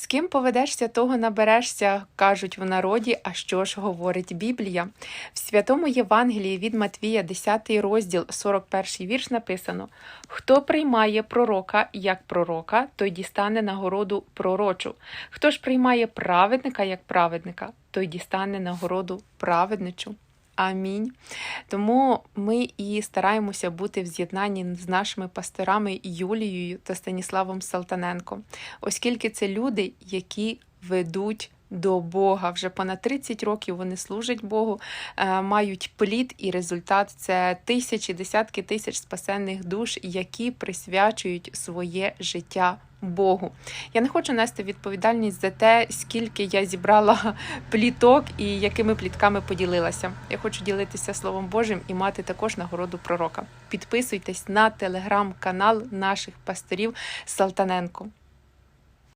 З ким поведешся, того наберешся, кажуть в народі. А що ж говорить Біблія? В святому Євангелії від Матвія, 10 розділ, 41 вірш написано: Хто приймає пророка як пророка, той дістане нагороду пророчу. Хто ж приймає праведника як праведника, той дістане нагороду праведничу. Амінь. Тому ми і стараємося бути в з'єднанні з нашими пасторами Юлією та Станіславом Салтаненко, оскільки це люди, які ведуть. До Бога вже понад 30 років вони служать Богу, е, мають плід і результат це тисячі, десятки тисяч спасенних душ, які присвячують своє життя Богу. Я не хочу нести відповідальність за те, скільки я зібрала пліток і якими плітками поділилася. Я хочу ділитися Словом Божим і мати також нагороду пророка. Підписуйтесь на телеграм-канал наших пасторів Салтаненко.